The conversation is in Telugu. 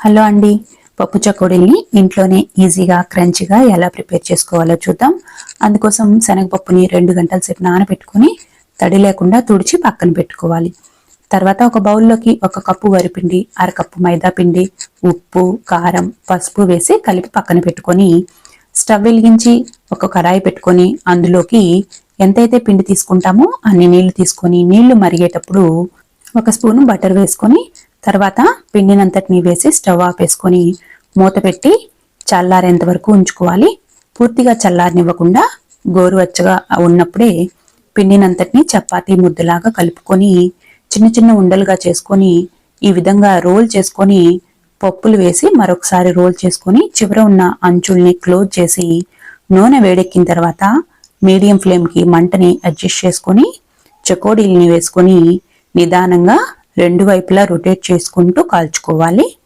హలో అండి. పప్పు చకోడీల్ని ఇంట్లోనే ఈజీగా క్రంచిగా ఎలా ప్రిపేర్ చేసుకోవాలో చూద్దాం. అందుకోసం శనగపప్పుని రెండు గంటల సేపు నానబెట్టుకొని తడి లేకుండా తుడిచి పక్కన పెట్టుకోవాలి. తర్వాత ఒక బౌల్లోకి ఒక కప్పు వరిపిండి అరకప్పు మైదా పిండి ఉప్పు కారం పసుపు వేసి కలిపి పక్కన పెట్టుకొని స్టవ్ వెలిగించి ఒక కడాయి పెట్టుకొని అందులోకి ఎంతైతే పిండి తీసుకుంటామో అన్ని నీళ్ళు తీసుకొని నీళ్ళు మరిగేటప్పుడు ఒక స్పూను బటర్ వేసుకొని తర్వాత పిండినంతటిని వేసి స్టవ్ ఆపేసుకొని మూత పెట్టి చల్లారేంత వరకు ఉంచుకోవాలి. పూర్తిగా చల్లారనివ్వకుండా గోరువెచ్చగా ఉన్నప్పుడే పిండినంతటిని చపాతీ ముద్దలాగా కలుపుకొని చిన్న చిన్న ఉండలుగా చేసుకొని ఈ విధంగా రోల్ చేసుకొని పప్పులు వేసి మరొకసారి రోల్ చేసుకొని చివర ఉన్న అంచుల్ని క్లోజ్ చేసి నూనె వేడెక్కిన తర్వాత మీడియం ఫ్లేమ్కి మంటని అడ్జస్ట్ చేసుకొని చకోడీల్ని వేసుకొని నిదానంగా రెండు వైపులా రొటేట్ చేసుకుంటూ కాల్చుకోవాలి.